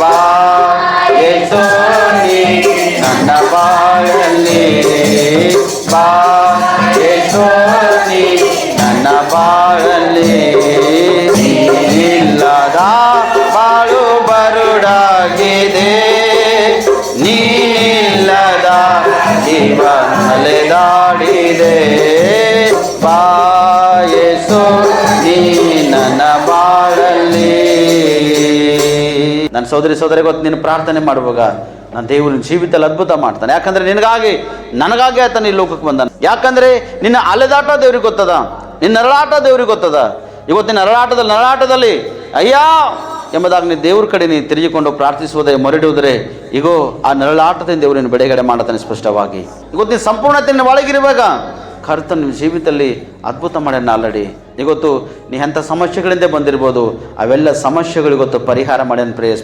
ಬಾ. ಯೇಸು ನೀ ನನ್ನ ಬಾಳಲ್ಲಿ ಬಾ. ಯೇಸು ನೀ ನನ್ನ ಬಾಳಲ್ಲಿ ಇಲ್ಲದ ಬಾಳು ಬರುಡಾಗಿದೆ. ನೀನಿಲ್ಲದ ಜೀವ ಅಲೆದಾಡಿದೆ ಬಾಯಸು ನೀ ನನ್ನ ಸೋದರಿ ಸೋದರೆ, ಗೊತ್ತು ನೀನು ಪ್ರಾರ್ಥನೆ ಮಾಡುವಾಗ ನನ್ನ ದೇವರು ಜೀವಿತದಲ್ಲಿ ಅದ್ಭುತ ಮಾಡ್ತಾನೆ. ಯಾಕಂದ್ರೆ ನಿನಗಾಗಿ, ನನಗಾಗಿ ಆತನ ಈ ಲೋಕಕ್ಕೆ ಬಂದಾನೆ. ಯಾಕಂದ್ರೆ ನಿನ್ನ ಅಲೆದಾಟ ದೇವ್ರಿಗೆ ಗೊತ್ತದ, ನಿನ್ನ ನರಳಾಟ ದೇವ್ರಿಗೆ ಗೊತ್ತದ. ಇವತ್ತಿನ ನರಳಾಟದಲ್ಲಿ ನರಳಾಟದಲ್ಲಿ, ಅಯ್ಯ ಎಂಬುದಾಗಿ ನೀನು ದೇವ್ರ ಕಡೆ ನೀನು ತಿರುಗಿಕೊಂಡು ಪ್ರಾರ್ಥಿಸುವುದೇ ಮರಡುವುದ್ರೆ ಈಗೋ ಆ ನರಳಾಟದಿಂದ ದೇವರನ್ನು ಬಿಡುಗಡೆ ಮಾಡತಾನೆ ಸ್ಪಷ್ಟವಾಗಿ. ಇವತ್ತು ನೀನು ಸಂಪೂರ್ಣತೆ ನಿನ್ನ ಒಳಗಿರುವಾಗ ಕರ್ತ ನಿಮ್ಮ ಜೀವಿತದಲ್ಲಿ ಅದ್ಭುತ ಮಾಡ್ಯಾನ ಆಲ್ರೆಡಿ ಇವತ್ತು ನೀ ಎಂಥ ಸಮಸ್ಯೆಗಳಿಂದ ಬಂದಿರ್ಬೋದು, ಅವೆಲ್ಲ ಸಮಸ್ಯೆಗಳಿಗೊತ್ತು ಪರಿಹಾರ ಮಾಡ್ಯಾನ ಪ್ರೇಯಸ್